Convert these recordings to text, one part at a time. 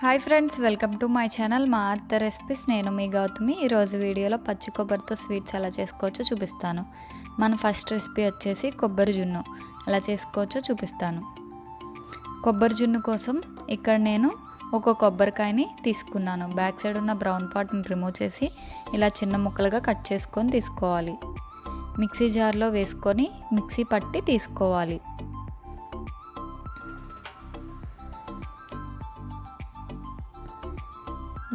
Hi friends welcome to my channel మా అత్త recipes. నేను మీ గౌతమి. ఈరోజు వీడియోలో పచ్చి కొబ్బరితో స్వీట్స్ ఎలా చేసుకోవచ్చో చూపిస్తాను. మన ఫస్ట్ రెసిపీ వచ్చేసి కొబ్బరి జున్ను. ఎలా చేసుకోవచ్చో చూపిస్తాను. కొబ్బరి జున్ను కోసం ఇక్కడ నేను ఒక కొబ్బరికాయని తీసుకున్నాను. బ్యాక్ సైడ్ ఉన్న బ్రౌన్ పార్ట్ని రిమూవ్ చేసి ఇలా చిన్న ముక్కలుగా కట్ చేసుకొని తీసుకోవాలి. మిక్సీ జార్లో వేసుకొని మిక్సీ పట్టి తీసుకోవాలి.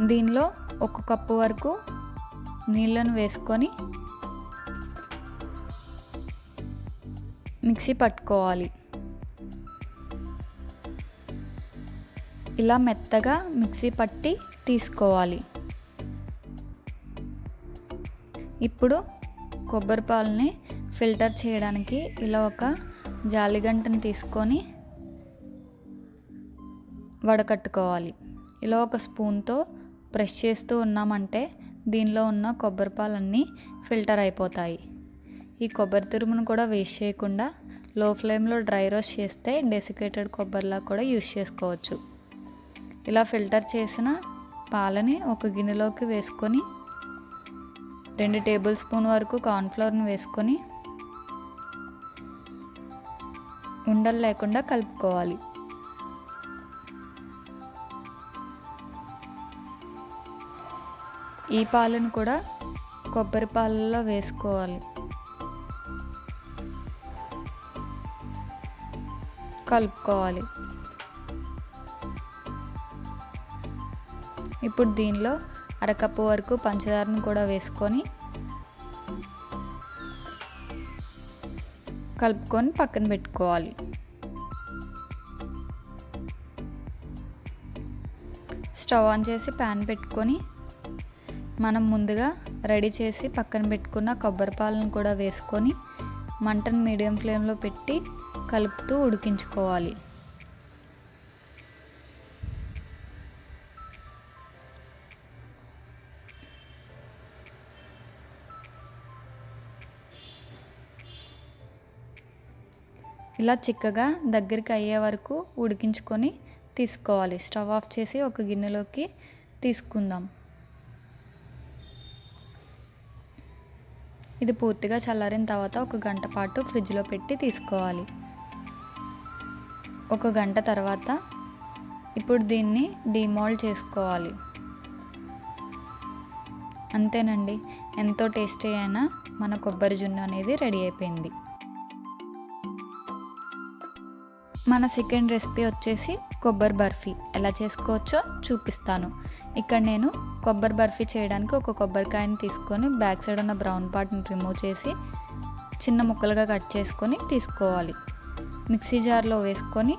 దీనిలో ఒక కప్పు వరకు నీళ్ళను వేసుకొని మిక్సీ పట్టుకోవాలి. ఇలా మెత్తగా మిక్సీ పట్టి తీసుకోవాలి. ఇప్పుడు కొబ్బరి పాలని ఫిల్టర్ చేయడానికి ఇలా ఒక జాలిగంటను తీసుకొని వడకట్టుకోవాలి. ఇలా ఒక స్పూన్తో ప్రెస్ చేస్తూ ఉన్నామంటే దీనిలో ఉన్న కొబ్బరి పాలన్నీ ఫిల్టర్ అయిపోతాయి. ఈ కొబ్బరి తురుమును కూడా వేస్ట్ చేయకుండా లో ఫ్లేమ్లో డ్రై రోస్ట్ చేస్తే డెసికేటెడ్ కొబ్బరిలా కూడా యూస్ చేసుకోవచ్చు. ఇలా ఫిల్టర్ చేసిన పాలని ఒక గిన్నెలోకి వేసుకొని రెండు టేబుల్ స్పూన్ వరకు కార్న్ఫ్లవర్ని వేసుకొని ఉండలు లేకుండా కలుపుకోవాలి. ఈ పాలను కూడా కొబ్బరి పాలలో వేసుకోవాలి. కలుపుకోవాలి. ఇప్పుడు దీనిలో అరకప్పు వరకు పంచదారను కూడా వేసుకొని కలుపుకొని పక్కన పెట్టుకోవాలి. స్టవ్ ఆన్ చేసి ప్యాన్ పెట్టుకొని మనం ముందుగా రెడీ చేసి పక్కన పెట్టుకున్న కొబ్బరి పాలను కూడా వేసుకొని మంటను మీడియం ఫ్లేమ్లో పెట్టి కలుపుతూ ఉడికించుకోవాలి. ఇలా చిక్కగా దగ్గరికి అయ్యే వరకు ఉడికించుకొని తీసుకోవాలి. స్టవ్ ఆఫ్ చేసి ఒక గిన్నెలోకి తీసుకుందాం. ఇది పూర్తిగా చల్లారిన తర్వాత ఒక గంట పాటు ఫ్రిడ్జ్లో పెట్టి తీసుకోవాలి. ఒక గంట తర్వాత ఇప్పుడు దీన్ని డిమోల్డ్ చేసుకోవాలి. అంతేనండి ఎంతో టేస్టీ అయినా మన కొబ్బరి జున్ను అనేది రెడీ అయిపోయింది. మన సెకండ్ రెసిపీ వచ్చేసి కొబ్బరి బర్ఫీ. ఎలా చేసుకోవచ్చో చూపిస్తాను. ఇక్కడ నేను కొబ్బరి బర్ఫీ చేయడానికి ఒక కొబ్బరికాయని తీసుకొని బ్యాక్ సైడ్ ఉన్న బ్రౌన్ పార్ట్ని రిమూవ్ చేసి చిన్న ముక్కలుగా కట్ చేసుకొని తీసుకోవాలి. మిక్సీ జార్లో వేసుకొని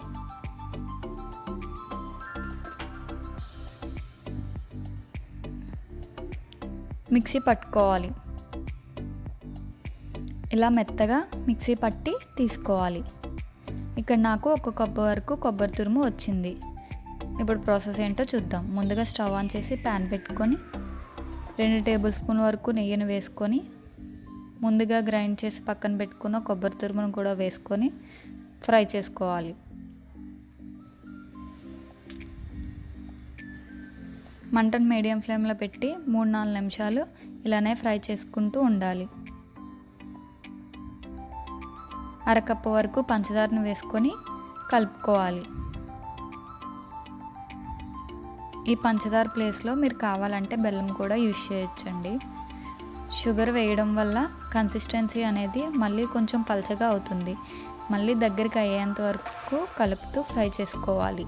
మిక్సీ పట్టుకోవాలి. ఇలా మెత్తగా మిక్సీ పట్టి తీసుకోవాలి. ఇక్కడ నాకు ఒక కప్పు వరకు కొబ్బరి తురుము వచ్చింది. ఇప్పుడు ప్రాసెస్ ఏంటో చూద్దాం. ముందుగా స్టవ్ ఆన్ చేసి ప్యాన్ పెట్టుకొని రెండు టేబుల్ స్పూన్ వరకు నెయ్యిని వేసుకొని ముందుగా గ్రైండ్ చేసి పక్కన పెట్టుకున్న కొబ్బరి తురుమును కూడా వేసుకొని ఫ్రై చేసుకోవాలి. మంటను మీడియం ఫ్లేమ్లో పెట్టి మూడు నాలుగు నిమిషాలు ఇలానే ఫ్రై చేసుకుంటూ ఉండాలి. అరకప్పు వరకు పంచదారను వేసుకొని కలుపుకోవాలి. ఈ పంచదార ప్లేస్లో మీరు కావాలంటే బెల్లం కూడా యూజ్ చేయొచ్చండి. షుగర్ వేయడం వల్ల కన్సిస్టెన్సీ అనేది మళ్ళీ కొంచెం పలచగా అవుతుంది. మళ్ళీ దగ్గరికి అయ్యేంత వరకు కలుపుతూ ఫ్రై చేసుకోవాలి.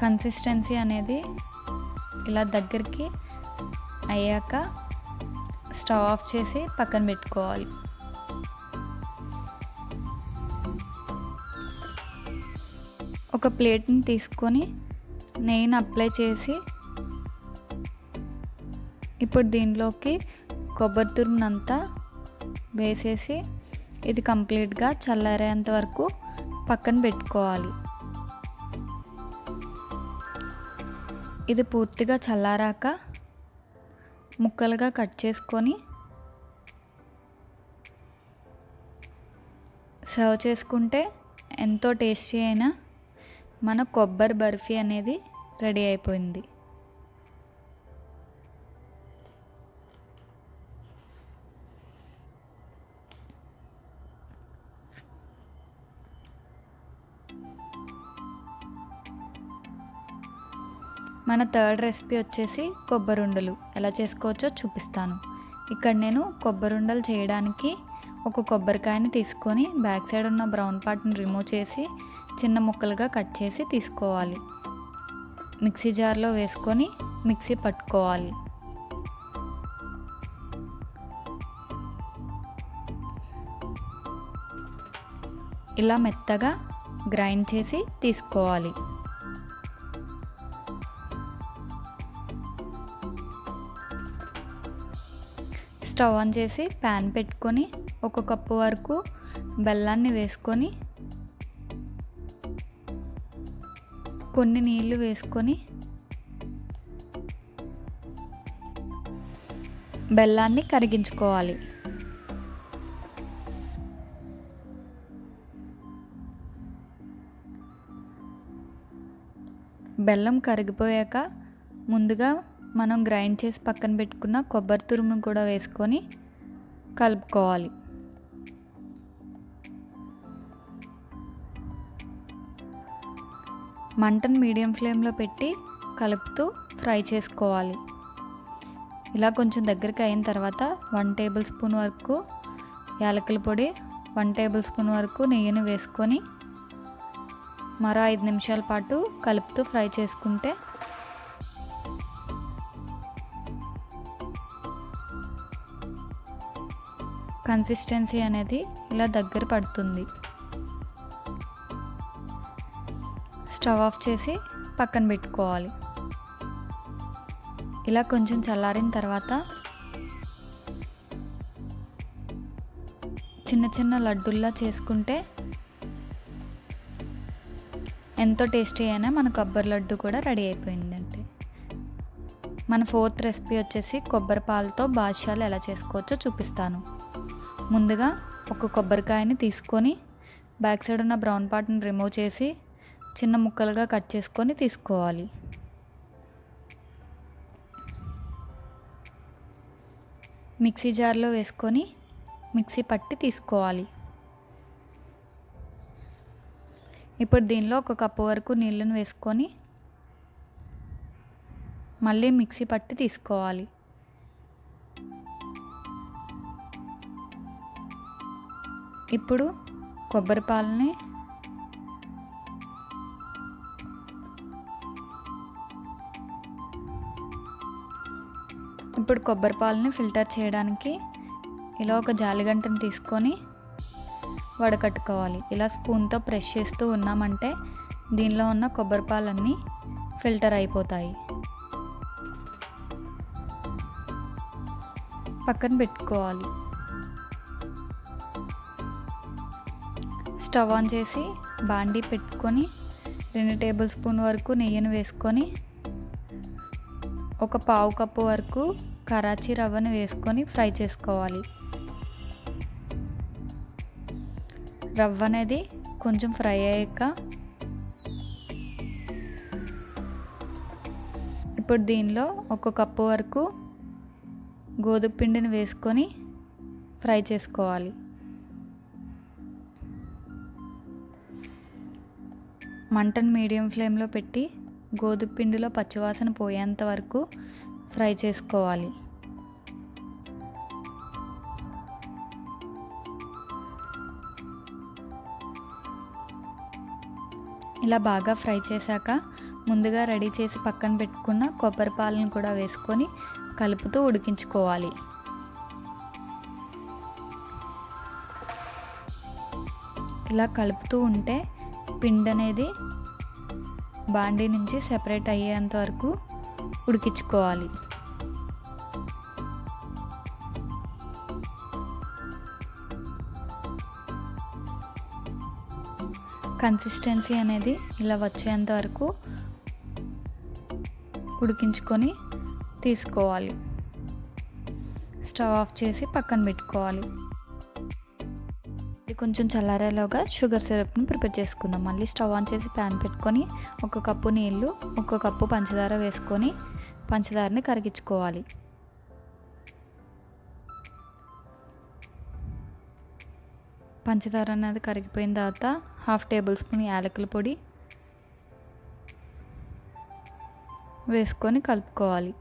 కన్సిస్టెన్సీ అనేది ఇలా దగ్గరికి అయ్యాక స్టవ్ ఆఫ్ చేసి పక్కన పెట్టుకోవాలి. ఒక ప్లేట్ని తీసుకొని నెయ్యిని అప్లై చేసి ఇప్పుడు దీనిలోకి కొబ్బరి తురుమునంతా వేసేసి ఇది కంప్లీట్గా చల్లారేంత వరకు పక్కన పెట్టుకోవాలి. ఇది పూర్తిగా చల్లారాక ముక్కలుగా కట్ చేసుకొని సర్వ్ చేసుకుంటే ఎంతో టేస్టీ అయిన మన కొబ్బరి బర్ఫీ అనేది రెడీ అయిపోయింది. మన థర్డ్ రెసిపీ వచ్చేసి కొబ్బరుండలు. ఎలా చేసుకోవచ్చో చూపిస్తాను. ఇక్కడ నేను కొబ్బరుండలు చేయడానికి ఒక కొబ్బరికాయని తీసుకొని బ్యాక్ సైడ్ ఉన్న బ్రౌన్ పార్ట్ని రిమూవ్ చేసి చిన్న ముక్కలుగా కట్ చేసి తీసుకోవాలి. మిక్సీ జార్లో వేసుకొని మిక్సీ పట్టుకోవాలి. ఇలా మెత్తగా గ్రైండ్ చేసి తీసుకోవాలి. స్టవ్ ఆన్ చేసి ప్యాన్ పెట్టుకొని ఒక కప్పు వరకు బెల్లాన్ని వేసుకొని కొన్ని నీళ్ళు వేసుకొని బెల్లాన్ని కరిగించుకోవాలి. బెల్లం కరిగిపోయాక ముందుగా మనం గ్రైండ్ చేసి పక్కన పెట్టుకున్న కొబ్బరి తురుమును కూడా వేసుకొని కలుపుకోవాలి. మంటను మీడియం ఫ్లేమ్లో పెట్టి కలుపుతూ ఫ్రై చేసుకోవాలి. ఇలా కొంచెం దగ్గరికి అయిన తర్వాత వన్ టేబుల్ స్పూన్ వరకు యాలకుల పొడి వన్ టేబుల్ స్పూన్ వరకు నెయ్యిని వేసుకొని మరో ఐదు నిమిషాల పాటు కలుపుతూ ఫ్రై చేసుకుంటే కన్సిస్టెన్సీ అనేది ఇలా దగ్గర పడుతుంది. స్టవ్ ఆఫ్ చేసి పక్కన పెట్టుకోవాలి. ఇలా కొంచెం చల్లారిన తర్వాత చిన్న చిన్న లడ్డుల్లా చేసుకుంటే ఎంతో టేస్టీ అయినా మన కొబ్బరి లడ్డు కూడా రెడీ అయిపోయిందంటే మన ఫోర్త్ రెసిపీ వచ్చేసి కొబ్బరి పాలతో బాదుషాలు ఎలా చేసుకోవచ్చో చూపిస్తాను. ముందుగా ఒక కొబ్బరికాయని తీసుకొని బ్యాక్ సైడ్ ఉన్న బ్రౌన్ పార్ట్ని రిమూవ్ చేసి చిన్న ముక్కలుగా కట్ చేసుకొని తీసుకోవాలి. మిక్సీ జార్లో వేసుకొని మిక్సీ పట్టి తీసుకోవాలి. ఇప్పుడు దీనిలో ఒక కప్పు వరకు నీళ్ళను వేసుకొని మళ్ళీ మిక్సీ పట్టి తీసుకోవాలి. ఇప్పుడు కొబ్బరి పాలని ఇప్పుడు కొబ్బరి పాలని ఫిల్టర్ చేయడానికి ఇలా ఒక జాలిగంటను తీసుకొని వడకట్టుకోవాలి. ఇలా స్పూన్తో ప్రెస్ చేస్తూ ఉన్నామంటే దీనిలో ఉన్న కొబ్బరి పాలన్నీ ఫిల్టర్ అయిపోతాయి. పక్కన పెట్టుకోవాలి. స్టవ్ ఆన్ చేసి బాండీ పెట్టుకొని రెండు టేబుల్ స్పూన్ వరకు నెయ్యిని వేసుకొని ఒక పావు కప్పు వరకు కరాచీ రవ్వను వేసుకొని ఫ్రై చేసుకోవాలి. రవ్వ అనేది కొంచెం ఫ్రై అయ్యాక ఇప్పుడు దీనిలో ఒక కప్పు వరకు గోధుమ పిండిని వేసుకొని ఫ్రై చేసుకోవాలి. మంటను మీడియం ఫ్లేమ్లో పెట్టి గోధుమ పిండిలో పచ్చివాసన పోయేంత వరకు ఫ్రై చేసుకోవాలి. ఇలా బాగా ఫ్రై చేశాక ముందుగా రెడీ చేసి పక్కన పెట్టుకున్న కొబ్బరి పాలను కూడా వేసుకొని కలుపుతూ ఉడికించుకోవాలి. ఇలా కలుపుతూ ఉంటే పిండి అనేది బాండీ నుంచి సెపరేట్ అయ్యేంత వరకు ఉడికించుకోవాలి. కన్సిస్టెన్సీ అనేది ఇలా వచ్చేంత వరకు ఉడికించుకొని తీసుకోవాలి. స్టవ్ ఆఫ్ చేసి పక్కన పెట్టుకోవాలి. కొంచెం చల్లారేలోగా షుగర్ సిరప్ని ప్రిపేర్ చేసుకుందాం. మళ్ళీ స్టవ్ ఆన్ చేసి ప్యాన్ పెట్టుకొని ఒక కప్పు నీళ్ళు ఒక కప్పు పంచదార వేసుకొని పంచదారని కరిగించుకోవాలి. పంచదార అనేది కరిగిపోయిన తర్వాత హాఫ్ టేబుల్ స్పూన్ యాలకుల పొడి వేసుకొని కలుపుకోవాలి.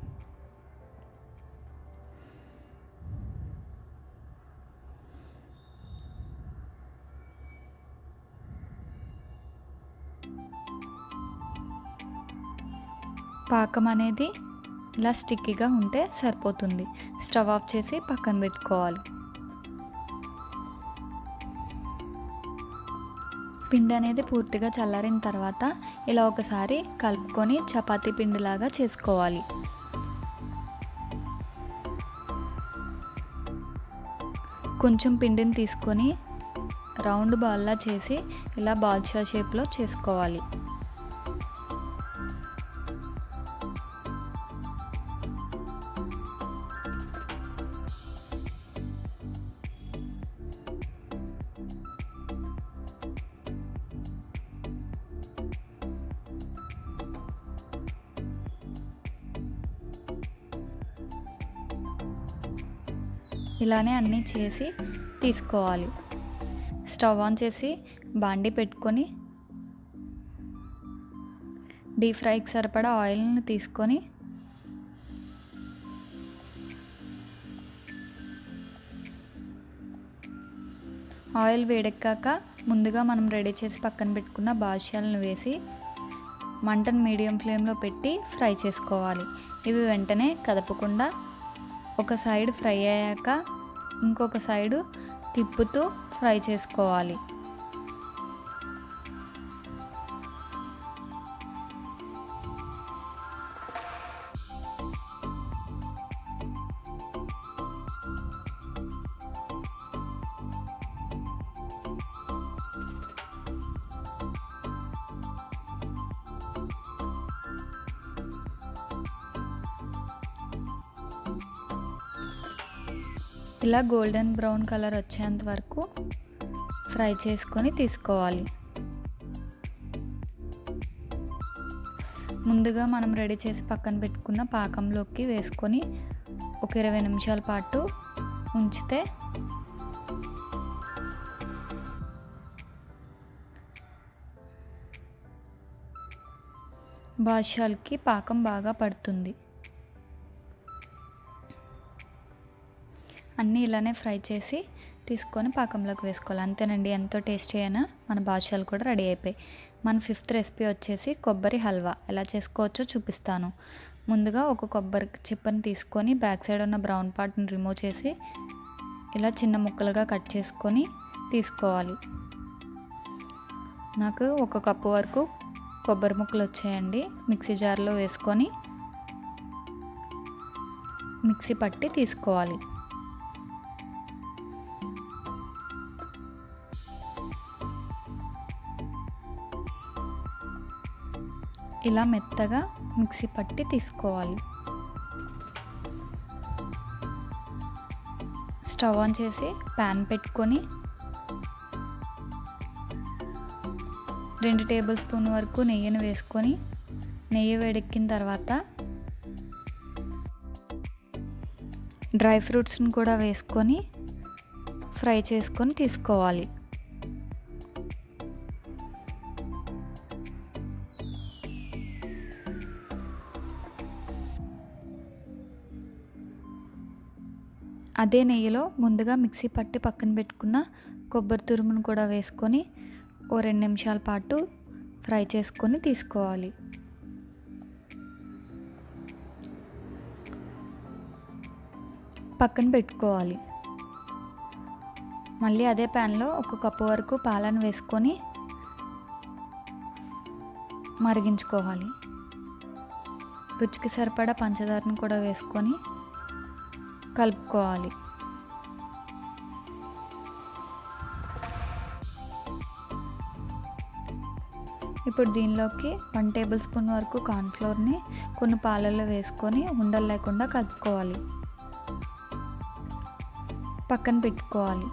పాకం అనేది ఇలా స్టిక్కీగా ఉంటే సరిపోతుంది. స్టవ్ ఆఫ్ చేసి పక్కన పెట్టుకోవాలి. పిండి అనేది పూర్తిగా చల్లారిన తర్వాత ఇలా ఒకసారి కలుపుకొని చపాతీ పిండిలాగా చేసుకోవాలి. కొంచెం పిండిని తీసుకొని రౌండ్ బాల్లా చేసి ఇలా బాల్షా షేప్లో చేసుకోవాలి. ఇలానే అన్నీ చేసి తీసుకోవాలి. స్టవ్ ఆన్ చేసి బాండి పెట్టుకొని డీప్ ఫ్రైకి సరిపడా ఆయిల్ని తీసుకొని ఆయిల్ వేడెక్కాక ముందుగా మనం రెడీ చేసి పక్కన పెట్టుకున్న బాష్యాలను వేసి మంటను మీడియం ఫ్లేమ్లో పెట్టి ఫ్రై చేసుకోవాలి. ఇవి వెంటనే కదపకుండా ఒక సైడ్ ఫ్రై అయ్యాక ఇంకొక సైడు తిప్పుతూ ఫ్రై చేసుకోవాలి. ఇలా గోల్డెన్ బ్రౌన్ కలర్ వచ్చేంత వరకు ఫ్రై చేసుకొని తీసుకోవాలి. ముందుగా మనం రెడీ చేసి పక్కన పెట్టుకున్న పాకంలోకి వేసుకొని ఒక ఇరవై నిమిషాల పాటు ఉంచితే బాషాలకి పాకం బాగా పడుతుంది. అన్నీ ఇలానే ఫ్రై చేసి తీసుకొని పాకంలోకి వేసుకోవాలి. అంతేనండి ఎంతో టేస్టీ అయినా మన బాదుషాలు కూడా రెడీ అయిపోయి మన ఫిఫ్త్ రెసిపీ వచ్చేసి కొబ్బరి హల్వా. ఎలా చేసుకోవచ్చో చూపిస్తాను. ముందుగా ఒక కొబ్బరి చిప్పని తీసుకొని బ్యాక్ సైడ్ ఉన్న బ్రౌన్ పార్ట్ని రిమూవ్ చేసి ఇలా చిన్న ముక్కలుగా కట్ చేసుకొని తీసుకోవాలి. నాకు ఒక కప్పు వరకు కొబ్బరి ముక్కలు వచ్చాయండి. మిక్సీ జార్లో వేసుకొని మిక్సీ పట్టి తీసుకోవాలి. ఇలా మెత్తగా మిక్సీ పట్టి తీసుకోవాలి. స్టవ్ ఆన్ చేసి ప్యాన్ పెట్టుకొని రెండు టేబుల్ స్పూన్ వరకు నెయ్యిని వేసుకొని నెయ్యి వేడెక్కిన తర్వాత డ్రై ఫ్రూట్స్ని కూడా వేసుకొని ఫ్రై చేసుకొని తీసుకోవాలి. అదే నెయ్యిలో ముందుగా మిక్సీ పట్టి పక్కన పెట్టుకున్న కొబ్బరి తురుమును కూడా వేసుకొని ఓ రెండు నిమిషాల పాటు ఫ్రై చేసుకొని తీసుకోవాలి. పక్కన పెట్టుకోవాలి. మళ్ళీ అదే ప్యాన్లో ఒక కప్పు వరకు పాలను వేసుకొని మరిగించుకోవాలి. రుచికి సరిపడా పంచదారను కూడా వేసుకొని కలుపుకోవాలి. ఇప్పుడు దీనిలోకి వన్ టేబుల్ స్పూన్ వరకు కార్న్ఫ్లోర్ని కొన్ని పాలల్లో వేసుకొని ఉండలు లేకుండా కలుపుకోవాలి. పక్కన పెట్టుకోవాలి.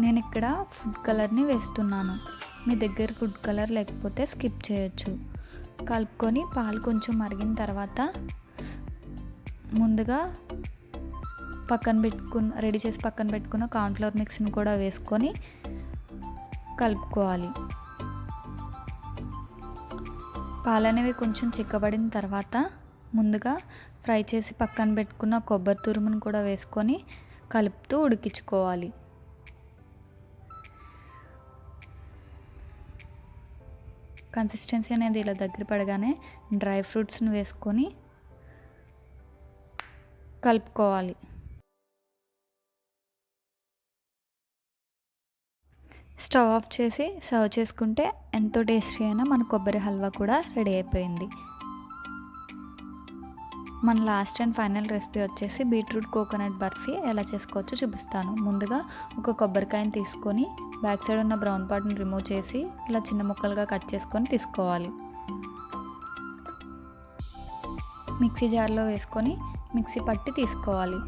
నేను ఇక్కడ ఫుడ్ కలర్ని వేస్తున్నాను. మీ దగ్గర ఫుడ్ కలర్ లేకపోతే స్కిప్ చేయొచ్చు. కలుపుకొని పాలు కొంచెం మరిగిన తర్వాత ముందుగా పక్కన పెట్టుకున్న రెడీ చేసి పక్కన పెట్టుకున్న కార్న్ఫ్లవర్ మిక్స్ని కూడా వేసుకొని కలుపుకోవాలి. పాలు అనేవి కొంచెం చిక్కబడిన తర్వాత ముందుగా ఫ్రై చేసి పక్కన పెట్టుకున్న కొబ్బరి తురుమును కూడా వేసుకొని కలుపుతూ ఉడికించుకోవాలి. కన్సిస్టెన్సీ అనేది ఇలా దగ్గర పడగానే డ్రై ఫ్రూట్స్ని వేసుకొని కలుపుకోవాలి. స్టవ్ ఆఫ్ చేసి సర్వ్ చేసుకుంటే ఎంతో టేస్టీ అయినా మన కొబ్బరి హల్వా కూడా రెడీ అయిపోయింది. మన లాస్ట్ అండ్ ఫైనల్ రెసిపీ వచ్చేసి బీట్రూట్ కోకోనట్ బర్ఫీ ఎలా చేసుకోవచ్చో చూపిస్తాను. ముందుగా ఒక కొబ్బరికాయని తీసుకొని బ్యాక్ సైడ్ ఉన్న బ్రౌన్ పార్ట్ని రిమూవ్ చేసి ఇలా చిన్న ముక్కలుగా కట్ చేసుకొని తీసుకోవాలి. మిక్సీ జార్లో వేసుకొని మిక్సీ పట్టి తీసుకోవాలి.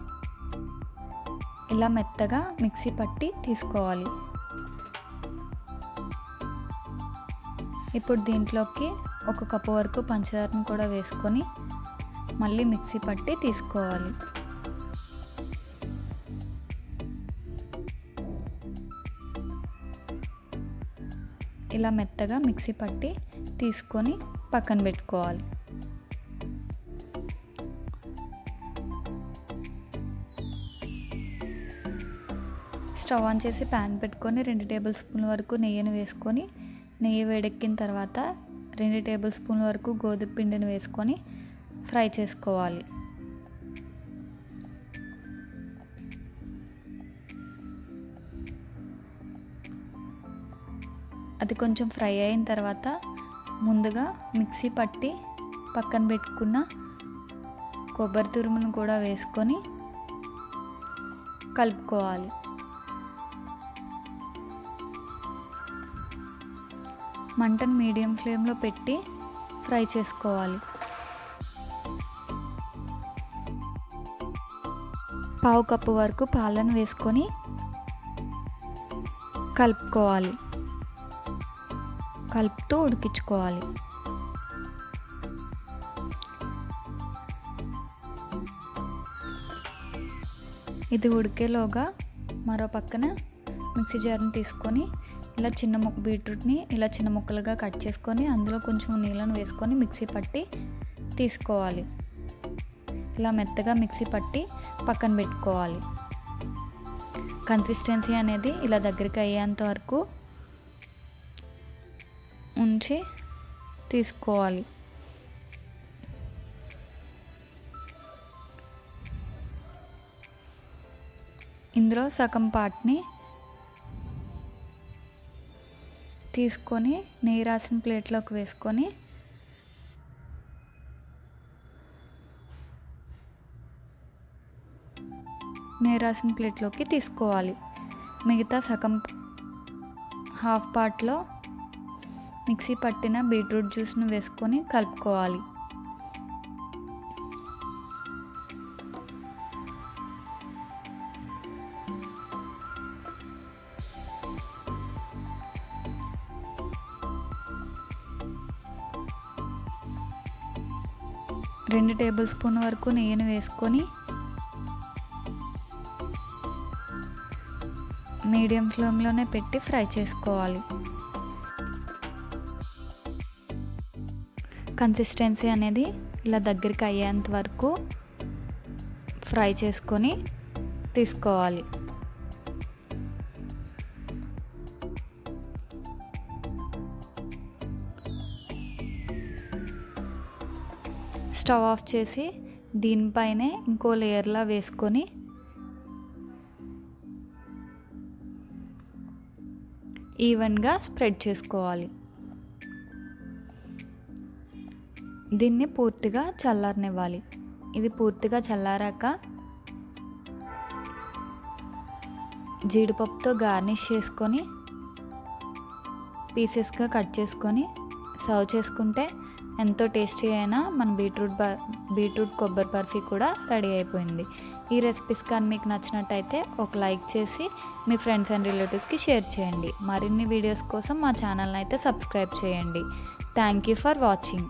ఇలా మెత్తగా మిక్సీ పట్టి తీసుకోవాలి. ఇప్పుడు దీంట్లోకి ఒక కప్పు వరకు పంచదారను కూడా వేసుకొని మళ్ళీ మిక్సీ పట్టి తీసుకోవాలి. ఇలా మెత్తగా మిక్సీ పట్టి తీసుకొని పక్కన పెట్టుకోవాలి. స్టవ్ ఆన్ చేసి ప్యాన్ పెట్టుకొని రెండు టేబుల్ స్పూన్ల వరకు నెయ్యిని వేసుకొని నెయ్యి వేడెక్కిన తర్వాత రెండు టేబుల్ స్పూన్ల వరకు గోధుమ పిండిని వేసుకొని ఫ్రై చేసుకోవాలి. అది కొంచెం ఫ్రై అయిన తర్వాత ముందుగా మిక్సీ పట్టి పక్కన పెట్టుకున్న కొబ్బరి తురుమును కూడా వేసుకొని కలుపుకోవాలి. మంటను మీడియం ఫ్లేమ్లో పెట్టి ఫ్రై చేసుకోవాలి. పావు కప్పు వరకు పాలను వేసుకొని కలుపుకోవాలి. కలుపుతూ ఉడికించుకోవాలి. ఇది ఉడికేలోగా మరో పక్కన మిక్సీ జార్ని తీసుకొని ఇలా చిన్న ముక్క బీట్రూట్ని ఇలా చిన్న ముక్కలుగా కట్ చేసుకొని అందులో కొంచెం నీళ్ళను వేసుకొని మిక్సీ పట్టి తీసుకోవాలి. ఇలా మెత్తగా మిక్సీ పట్టి పక్కన పెట్టుకోవాలి. కన్సిస్టెన్సీ అనేది ఇలా దగ్గరికి అయ్యేంత వరకు ఉంచి తీసుకోవాలి. ఇందులో సగం పార్ట్ని తీసుకొని నెయ్యి రాసిన ప్లేట్లోకి వేసుకొని నెయ్యి రాసిన ప్లేట్లోకి తీసుకోవాలి. మిగతా సగం హాఫ్ పార్ట్లో మిక్సీ పట్టిన బీట్రూట్ జ్యూస్ను వేసుకొని కలుపుకోవాలి. రెండు టేబుల్ స్పూన్ వరకు నెయ్యిని వేసుకొని మీడియం ఫ్లేమ్లోనే పెట్టి ఫ్రై చేసుకోవాలి. కన్సిస్టెన్సీ అనేది ఇలా దగ్గరికి అయ్యేంత వరకు ఫ్రై చేసుకొని తీసుకోవాలి. స్టవ్ ఆఫ్ చేసి దీనిపైనే ఇంకో లేయర్లా వేసుకొని ఈవెన్గా స్ప్రెడ్ చేసుకోవాలి. దీన్ని పూర్తిగా చల్లారనివ్వాలి. ఇది పూర్తిగా చల్లారాక జీడిపప్పుతో గార్నిష్ చేసుకొని పీసెస్గా కట్ చేసుకొని సర్వ్ చేసుకుంటే ఎంతో టేస్టీ అయినా మన బీట్రూట్ బర్ బీట్రూట్ కొబ్బరి బర్ఫీ కూడా రెడీ అయిపోయింది. ఈ రెసిపీస్ కానీ మీకు నచ్చినట్టయితే ఒక లైక్ చేసి మీ ఫ్రెండ్స్ అండ్ రిలేటివ్స్కి షేర్ చేయండి. మరిన్ని వీడియోస్ కోసం మా ఛానల్ని అయితే సబ్స్క్రైబ్ చేయండి. Thank you for watching.